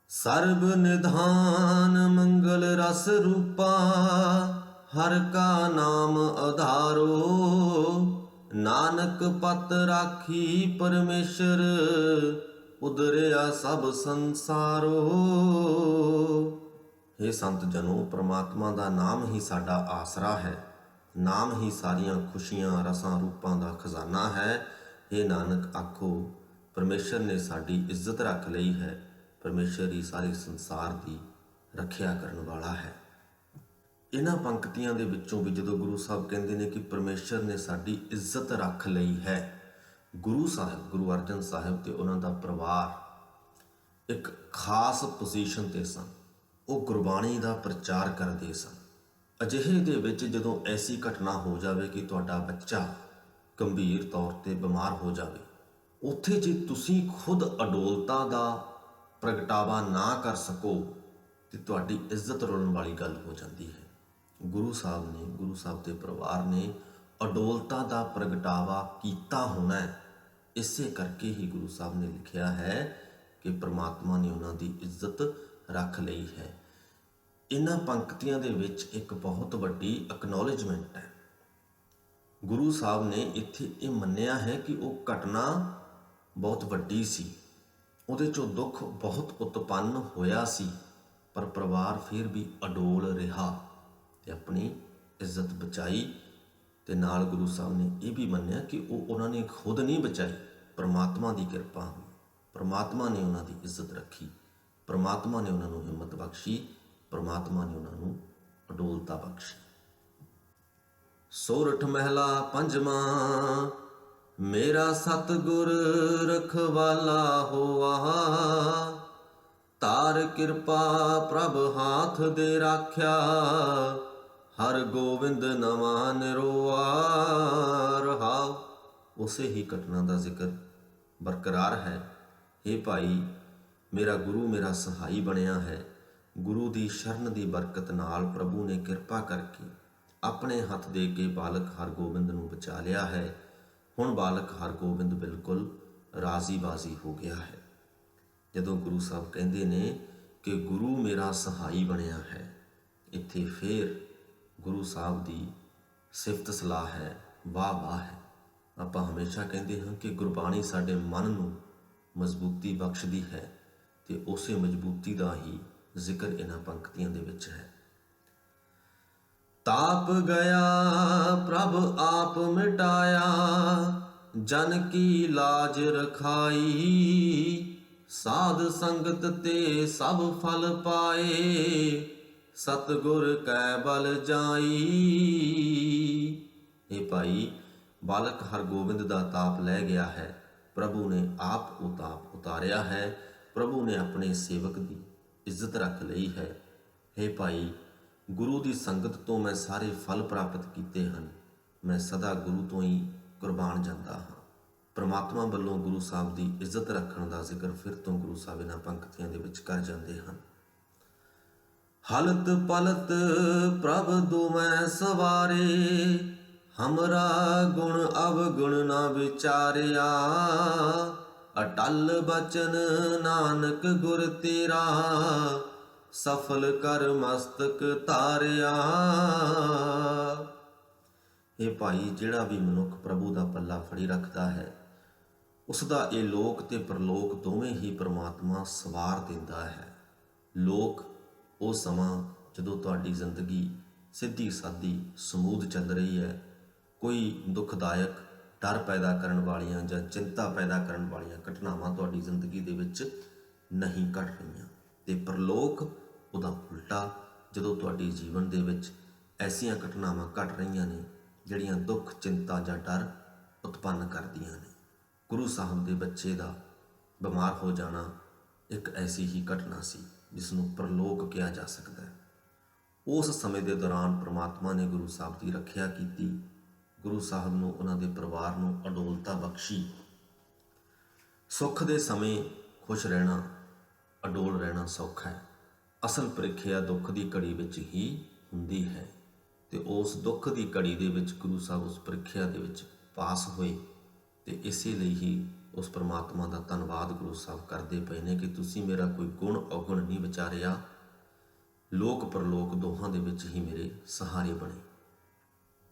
ਸਰਬ ਨਿਧਾਨ ਮੰਗਲ ਰਸ ਰੂਪਾ, ਹਰ ਕਾ ਨਾਮ ਆਧਾਰੋ ਨਾਨਕ ਪਤ ਰਾਖੀ ਪਰਮੇਸ਼ਰ, ਉਦਰਿਆ ਸਭ ਸੰਸਾਰੋ। हे ਸੰਤ ਜਨੋ, ਪ੍ਰਮਾਤਮਾ ਦਾ ਨਾਮ ਹੀ ਸਾਡਾ ਆਸਰਾ ਹੈ। ਨਾਮ ਹੀ ਸਾਰੀਆਂ ਖੁਸ਼ੀਆਂ, ਰਸਾਂ, ਰੂਪਾਂ ਦਾ ਖਜ਼ਾਨਾ ਹੈ। हे ਨਾਨਕ, ਆਖੋ, ਪਰਮੇਸ਼ਰ ਨੇ ਸਾਡੀ ਇੱਜ਼ਤ ਰੱਖ ਲਈ ਹੈ। ਪਰਮੇਸ਼ਰ ਹੀ ਸਾਰੇ ਸੰਸਾਰ ਦੀ ਰੱਖਿਆ ਕਰਨ ਵਾਲਾ ਹੈ। ਇਹਨਾਂ ਪੰਕਤੀਆਂ ਦੇ ਵਿੱਚੋਂ ਵੀ ਜਦੋਂ ਗੁਰੂ ਸਾਹਿਬ ਕਹਿੰਦੇ ਨੇ ਕਿ ਪਰਮੇਸ਼ਰ ਨੇ ਸਾਡੀ ਇੱਜ਼ਤ ਰੱਖ ਲਈ ਹੈ, ਗੁਰੂ ਸਾਹਿਬ, ਗੁਰੂ ਅਰਜਨ ਸਾਹਿਬ ਤੇ ਉਹਨਾਂ ਦਾ ਪਰਿਵਾਰ ਇੱਕ ਖਾਸ ਪੋਜੀਸ਼ਨ ਤੇ ਸਨ। ਉਹ ਗੁਰਬਾਣੀ ਦਾ ਪ੍ਰਚਾਰ ਕਰਦੇ ਸਨ। ਅਜਿਹੇ ਦੇ ਵਿੱਚ ਜਦੋਂ ਐਸੀ ਘਟਨਾ ਹੋ ਜਾਵੇ ਕਿ ਤੁਹਾਡਾ ਬੱਚਾ ਗੰਭੀਰ ਤੌਰ ਤੇ ਬਿਮਾਰ ਹੋ ਜਾਵੇ, ਉੱਥੇ ਜੇ ਤੁਸੀਂ ਖੁਦ ਅਡੋਲਤਾ ਦਾ ਪ੍ਰਗਟਾਵਾ ਨਾ ਕਰ ਸਕੋ, ਤੇ ਤੁਹਾਡੀ ਇੱਜ਼ਤ ਰੋਲਣ ਵਾਲੀ ਗੱਲ ਹੋ ਜਾਂਦੀ ਹੈ। ਗੁਰੂ ਸਾਹਿਬ ਨੇ, ਗੁਰੂ ਸਾਹਿਬ ਦੇ ਪਰਿਵਾਰ ਨੇ ਅਡੋਲਤਾ ਦਾ ਪ੍ਰਗਟਾਵਾ ਕੀਤਾ ਹੋਣਾ ਇਸੇ ਕਰਕੇ ਹੀ ਗੁਰੂ ਸਾਹਿਬ ਨੇ ਲਿਖਿਆ ਹੈ ਕਿ ਪ੍ਰਮਾਤਮਾ ਨੇ ਉਹਨਾਂ ਦੀ ਇੱਜ਼ਤ ਰੱਖ ਲਈ ਹੈ। ਇਹਨਾਂ ਪੰਕਤੀਆਂ ਦੇ ਵਿੱਚ ਇੱਕ ਬਹੁਤ ਵੱਡੀ ਐਕਨੋਲਜਮੈਂਟ ਹੈ। ਗੁਰੂ ਸਾਹਿਬ ਨੇ ਇੱਥੇ ਇਹ ਮੰਨਿਆ ਹੈ ਕਿ ਉਹ ਘਟਨਾ ਬਹੁਤ ਵੱਡੀ ਸੀ। ਉਹਦੇ ਚੋਂ ਦੁੱਖ ਬਹੁਤ ਉਤਪੰਨ ਹੋਇਆ ਸੀ, ਪਰ ਪਰਿਵਾਰ ਫਿਰ ਵੀ ਅਡੋਲ ਰਿਹਾ ਤੇ ਆਪਣੀ ਇੱਜ਼ਤ ਬਚਾਈ ਤੇ ਨਾਲ ਗੁਰੂ ਸਾਹਿਬ ਨੇ ਇਹ ਵੀ ਮੰਨਿਆ ਕਿ ਉਹ ਉਹਨਾਂ ਨੇ ਖੁਦ ਨਹੀਂ ਬਚਾਈ, ਪਰਮਾਤਮਾ ਦੀ ਕਿਰਪਾ ਹੋਈ। ਪ੍ਰਮਾਤਮਾ ਨੇ ਉਹਨਾਂ ਦੀ ਇੱਜ਼ਤ ਰੱਖੀ, ਪਰਮਾਤਮਾ ਨੇ ਉਹਨਾਂ ਨੂੰ ਹਿੰਮਤ ਬਖਸ਼ੀ ਪ੍ਰਮਾਤਮਾ ਨੇ ਉਹਨਾਂ ਨੂੰ ਅਡੋਲਤਾ ਬਖਸ਼ੀ। ਸੋਰਠ ਮਹਿਲਾ ਪੰਜਵਾਂ, ਮੇਰਾ ਸਤਿਗੁਰ ਰਖਵਾਲਾ ਹੋਆ। ਤਾਰ ਕਿਰਪਾ ਪ੍ਰਭ ਹਾਥ ਦੇ ਰਾਖਿਆ, ਹਰ ਗੋਬਿੰਦ ਨਵਾਂ ਨਿਰੋਆ ਰਹਾਉ ਉਸੇ ਹੀ ਘਟਨਾ ਦਾ ਜ਼ਿਕਰ ਬਰਕਰਾਰ ਹੈ। हे ਭਾਈ, ਮੇਰਾ ਗੁਰੂ ਮੇਰਾ ਸਹਾਈ ਬਣਿਆ ਹੈ। ਗੁਰੂ ਦੀ ਸ਼ਰਨ ਦੀ ਬਰਕਤ ਨਾਲ ਪ੍ਰਭੂ ਨੇ ਕਿਰਪਾ ਕਰਕੇ ਆਪਣੇ ਹੱਥ ਦੇ ਕੇ ਬਾਲਕ ਹਰਗੋਬਿੰਦ ਨੂੰ ਬਚਾ ਲਿਆ ਹੈ। ਹੁਣ ਬਾਲਕ ਹਰਗੋਬਿੰਦ ਬਿਲਕੁਲ ਰਾਜ਼ੀ-ਬਾਜ਼ੀ ਹੋ ਗਿਆ ਹੈ। ਜਦੋਂ ਗੁਰੂ ਸਾਹਿਬ ਕਹਿੰਦੇ ਨੇ ਕਿ ਗੁਰੂ ਮੇਰਾ ਸਹਾਈ ਬਣਿਆ ਹੈ, ਇੱਥੇ ਫੇਰ ਗੁਰੂ ਸਾਹਿਬ ਦੀ ਸਿਫਤ ਸਲਾਹ ਹੈ ਵਾਹ ਵਾਹ ਹੈ। ਆਪਾਂ ਹਮੇਸ਼ਾ ਕਹਿੰਦੇ ਹਾਂ ਕਿ ਗੁਰਬਾਣੀ ਸਾਡੇ ਮਨ ਨੂੰ ਮਜ਼ਬੂਤੀ ਬਖਸ਼ਦੀ ਹੈ ਤੇ ਉਸੇ ਮਜ਼ਬੂਤੀ ਦਾ ਹੀ ਜ਼ਿਕਰ ਇਹਨਾਂ ਪੰਕਤੀਆਂ ਦੇ ਵਿੱਚ ਹੈ। ਤਾਪ ਗਿਆ, ਪ੍ਰਭ ਆਪ ਮਿਟਾਇਆ, ਜਨ ਕੀ ਲਾਜ ਰਖਾਈ, ਸਾਧ ਸੰਗਤ ਤੇ ਸਭ ਫਲ ਪਾਏ, ਸਤਗੁਰ ਕੈ ਬਲ ਜਾਈ। ਇਹ ਭਾਈ, ਬਾਲਕ ਹਰਗੋਬਿੰਦ ਦਾ ਤਾਪ ਲੈ ਗਿਆ ਹੈ। ਪ੍ਰਭੂ ਨੇ ਆਪ ਉਤਾਪ ਉਤਾਰਿਆ ਹੈ। ਪ੍ਰਭੂ ਨੇ ਆਪਣੇ ਸੇਵਕ ਦੀ ਇੱਜ਼ਤ ਰੱਖ ਲਈ ਹੈ। हे ਭਾਈ, ਗੁਰੂ ਦੀ ਸੰਗਤ ਤੋਂ ਮੈਂ ਸਾਰੇ ਫਲ ਪ੍ਰਾਪਤ ਕੀਤੇ ਹਨ। ਮੈਂ ਸਦਾ ਗੁਰੂ ਤੋਂ ਹੀ ਕੁਰਬਾਨ ਜਾਂਦਾ ਹਾਂ। ਪ੍ਰਮਾਤਮਾ ਵੱਲੋਂ ਗੁਰੂ ਸਾਹਿਬ ਦੀ ਇੱਜ਼ਤ ਰੱਖਣ ਦਾ ਜ਼ਿਕਰ ਫਿਰ ਤੋਂ ਗੁਰੂ ਸਾਹਿਬ ਇਹਨਾਂ ਪੰਕਤੀਆਂ ਦੇ ਵਿੱਚ ਕਰ ਜਾਂਦੇ ਹਨ। ਹਲਤ ਪਲਤ ਪ੍ਰਭ ਦੁਮੈ ਸਵਾਰੇ, ਹਮਰਾ ਗੁਣ ਅਵਗੁਣ ਨਾ ਵਿਚਾਰਿਆ। ਅਟਲ ਬਚਨ ਨਾਨਕ ਗੁਰ ਤੇਰਾ, ਸਫਲ ਕਰ ਮਸਤਕ ਤਾਰਿਆ। ਇਹ ਭਾਈ, ਜਿਹੜਾ ਵੀ ਮਨੁੱਖ ਪ੍ਰਭੂ ਦਾ ਪੱਲਾ ਫੜੀ ਰੱਖਦਾ ਹੈ ਉਸ ਦਾ ਇਹ ਲੋਕ ਤੇ ਪਰਲੋਕ ਦੋਵੇਂ ਹੀ ਪ੍ਰਮਾਤਮਾ ਸਵਾਰ ਦਿੰਦਾ ਹੈ। ਲੋਕ ਉਹ ਸਮਾਂ ਜਦੋਂ ਤੁਹਾਡੀ ਜ਼ਿੰਦਗੀ ਸਿੱਧੀ ਸਾਦੀ ਸਮੂਦ ਚੱਲ ਰਹੀ ਹੈ, ਕੋਈ ਦੁਖਦਾਇਕ ਡਰ ਪੈਦਾ ਕਰਨ ਵਾਲੀਆਂ ਜਾਂ ਚਿੰਤਾ ਪੈਦਾ ਕਰਨ ਵਾਲੀਆਂ ਘਟਨਾਵਾਂ ਤੁਹਾਡੀ ਜ਼ਿੰਦਗੀ ਦੇ ਵਿੱਚ ਨਹੀਂ ਘਟ ਰਹੀਆਂ। ਤੇ ਪ੍ਰਲੋਕ ਉਹਦਾ ਉਲਟਾ, ਜਦੋਂ ਤੁਹਾਡੇ ਜੀਵਨ ਦੇ ਵਿੱਚ ਐਸੀਆਂ ਘਟਨਾਵਾਂ ਘਟ ਰਹੀਆਂ ਨੇ, ਜਿਹੜੀਆਂ ਦੁੱਖ, ਚਿੰਤਾ ਜਾਂ ਡਰ ਉਤਪੰਨ ਕਰਦੀਆਂ ਨੇ। ਗੁਰੂ ਸਾਹਿਬ ਦੇ ਬੱਚੇ ਦਾ ਬਿਮਾਰ ਹੋ ਜਾਣਾ ਇੱਕ ਐਸੀ ਹੀ ਘਟਨਾ ਸੀ ਜਿਸ ਨੂੰ ਪ੍ਰਲੋਕ ਕਿਹਾ ਜਾ ਸਕਦਾ ਹੈ। ਉਸ ਸਮੇਂ ਦੇ ਦੌਰਾਨ ਪ੍ਰਮਾਤਮਾ ਨੇ ਗੁਰੂ ਸਾਹਿਬ ਦੀ ਰੱਖਿਆ ਕੀਤੀ। ਗੁਰੂ ਸਾਹਿਬ ਨੂੰ, ਉਹਨਾਂ ਦੇ ਪਰਿਵਾਰ ਨੂੰ ਅਡੋਲਤਾ ਬਖਸ਼ੀ। ਸੁੱਖ ਦੇ ਸਮੇਂ ਖੁਸ਼ ਰਹਿਣਾ, ਅਡੋਲ ਰਹਿਣਾ ਸੌਖਾ ਹੈ। ਅਸਲ ਪ੍ਰੀਖਿਆ ਦੁੱਖ ਦੀ ਘੜੀ ਵਿੱਚ ਹੀ ਹੁੰਦੀ ਹੈ ਤੇ ਉਸ ਦੁੱਖ ਦੀ ਘੜੀ ਦੇ ਵਿੱਚ ਗੁਰੂ ਸਾਹਿਬ ਉਸ ਪ੍ਰੀਖਿਆ ਦੇ ਵਿੱਚ ਪਾਸ ਹੋਏ ਤੇ ਇਸੇ ਲਈ ਹੀ ਉਸ ਪ੍ਰਮਾਤਮਾ ਦਾ ਧੰਨਵਾਦ ਗੁਰੂ ਸਾਹਿਬ ਕਰਦੇ ਪਏ ਨੇ ਕਿ ਤੁਸੀਂ ਮੇਰਾ ਕੋਈ ਗੁਣ ਔਗੁਣ ਨਹੀਂ ਵਿਚਾਰਿਆ। ਲੋਕ ਪਰਲੋਕ ਦੋਹਾਂ ਦੇ ਵਿੱਚ ਹੀ ਮੇਰੇ ਸਹਾਰੇ ਬਣੇ।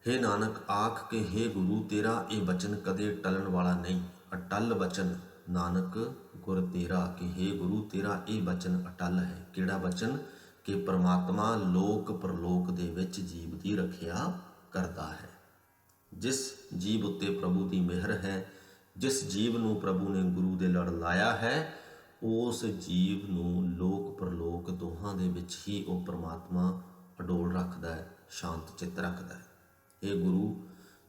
ਹੇ ਨਾਨਕ, ਆਖ ਕੇ ਹੇ ਗੁਰੂ, ਤੇਰਾ ਇਹ ਬਚਨ ਕਦੇ ਟਲਣ ਵਾਲਾ ਨਹੀਂ। ਅਟਲ ਬਚਨ, ਨਾਨਕ, ਗੁਰ ਤੇਰਾ, ਕਿ ਹੇ ਗੁਰੂ, ਤੇਰਾ ਇਹ ਬਚਨ ਅਟਲ ਹੈ। ਕਿਹੜਾ ਬਚਨ? ਕਿ ਪ੍ਰਮਾਤਮਾ ਲੋਕ ਪ੍ਰਲੋਕ ਦੇ ਵਿੱਚ ਜੀਵ ਦੀ ਰੱਖਿਆ ਕਰਦਾ ਹੈ। ਜਿਸ ਜੀਵ ਉੱਤੇ ਪ੍ਰਭੂ ਦੀ ਮਿਹਰ ਹੈ, ਜਿਸ ਜੀਵ ਨੂੰ ਪ੍ਰਭੂ ਨੇ ਗੁਰੂ ਦੇ ਲੜ ਲਾਇਆ ਹੈ, ਉਸ ਜੀਵ ਨੂੰ ਲੋਕ ਪਰਲੋਕ ਦੋਹਾਂ ਦੇ ਵਿੱਚ ਹੀ ਉਹ ਪ੍ਰਮਾਤਮਾ ਅਡੋਲ ਰੱਖਦਾ ਹੈ, ਸ਼ਾਂਤ ਚਿੱਤ ਰੱਖਦਾ ਹੈ। ਇਹ ਗੁਰੂ,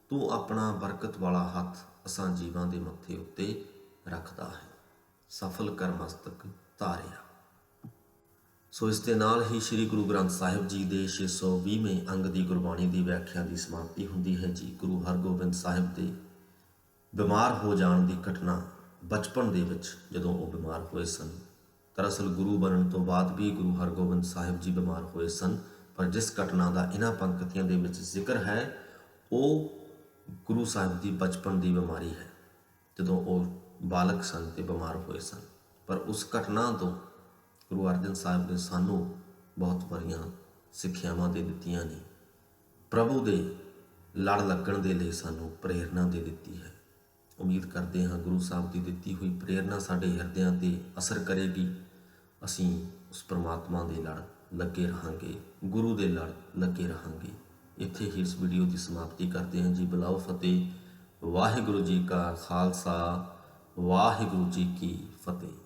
ਤੂੰ ਆਪਣਾ ਬਰਕਤ ਵਾਲਾ ਹੱਥ ਅਸਾਂ ਜੀਵਾਂ ਦੇ ਮੱਥੇ ਉੱਤੇ ਰੱਖਦਾ ਹੈ। ਸਫਲ ਕਰਮਸਤਕ ਧਾਰਿਆ। ਸੋ ਇਸ ਦੇ ਨਾਲ ਹੀ ਸ੍ਰੀ ਗੁਰੂ ਗ੍ਰੰਥ ਸਾਹਿਬ ਜੀ ਦੇ 620ਵੇਂ ਅੰਗ ਦੀ ਗੁਰਬਾਣੀ ਦੀ ਵਿਆਖਿਆ ਦੀ ਸਮਾਪਤੀ ਹੁੰਦੀ ਹੈ ਜੀ। ਗੁਰੂ ਹਰਗੋਬਿੰਦ ਸਾਹਿਬ ਦੇ ਬਿਮਾਰ ਹੋ ਜਾਣ ਦੀ ਘਟਨਾ ਬਚਪਨ ਦੇ ਵਿੱਚ ਜਦੋਂ ਉਹ ਬਿਮਾਰ ਹੋਏ ਸਨ। ਦਰਅਸਲ ਗੁਰੂ ਬਣਨ ਤੋਂ ਬਾਅਦ ਵੀ ਗੁਰੂ ਹਰਗੋਬਿੰਦ ਸਾਹਿਬ ਜੀ ਬਿਮਾਰ ਹੋਏ ਸਨ। ਪਰ ਜਿਸ ਘਟਨਾ ਦਾ ਇਹਨਾਂ ਪੰਕਤੀਆਂ ਦੇ ਵਿੱਚ ਜ਼ਿਕਰ ਹੈ, ਉਹ ਗੁਰੂ ਸਾਹਿਬ ਦੀ ਬਚਪਨ ਦੀ ਬਿਮਾਰੀ ਹੈ, ਜਦੋਂ ਉਹ ਬਾਲਕ ਸਨ ਤੇ ਬਿਮਾਰ ਹੋਏ ਸਨ। ਪਰ ਉਸ ਘਟਨਾ ਤੋਂ ਗੁਰੂ ਅਰਜਨ ਸਾਹਿਬ ਨੇ ਸਾਨੂੰ ਬਹੁਤ ਬੜੀਆਂ ਸਿੱਖਿਆਵਾਂ ਦੇ ਦਿੱਤੀਆਂ ਨੇ। ਪ੍ਰਭੂ ਦੇ ਲੜ ਲੱਗਣ ਦੇ ਲਈ ਸਾਨੂੰ ਪ੍ਰੇਰਣਾ ਦੇ ਦਿੱਤੀ ਹੈ। ਉਮੀਦ ਕਰਦੇ ਹਾਂ ਗੁਰੂ ਸਾਹਿਬ ਦੀ ਦਿੱਤੀ ਹੋਈ ਪ੍ਰੇਰਣਾ ਸਾਡੇ ਹਿਰਦਿਆਂ ਤੇ ਅਸਰ ਕਰੇਗੀ। ਅਸੀਂ ਉਸ ਪ੍ਰਮਾਤਮਾ ਦੇ ਲੜ ਲੱਗੇ ਰਹਾਂਗੇ, ਗੁਰੂ ਦੇ ਲੜ ਲੱਗੇ ਰਹਾਂਗੇ। ਇੱਥੇ ਹੀ ਇਸ ਵੀਡੀਓ ਦੀ ਸਮਾਪਤੀ ਕਰਦੇ ਹਾਂ ਜੀ। ਬਲਾਓ ਫਤਿਹ। ਵਾਹਿਗੁਰੂ ਜੀ ਕਾ ਖਾਲਸਾ, ਵਾਹਿਗੁਰੂ ਜੀ ਕੀ ਫਤਿਹ।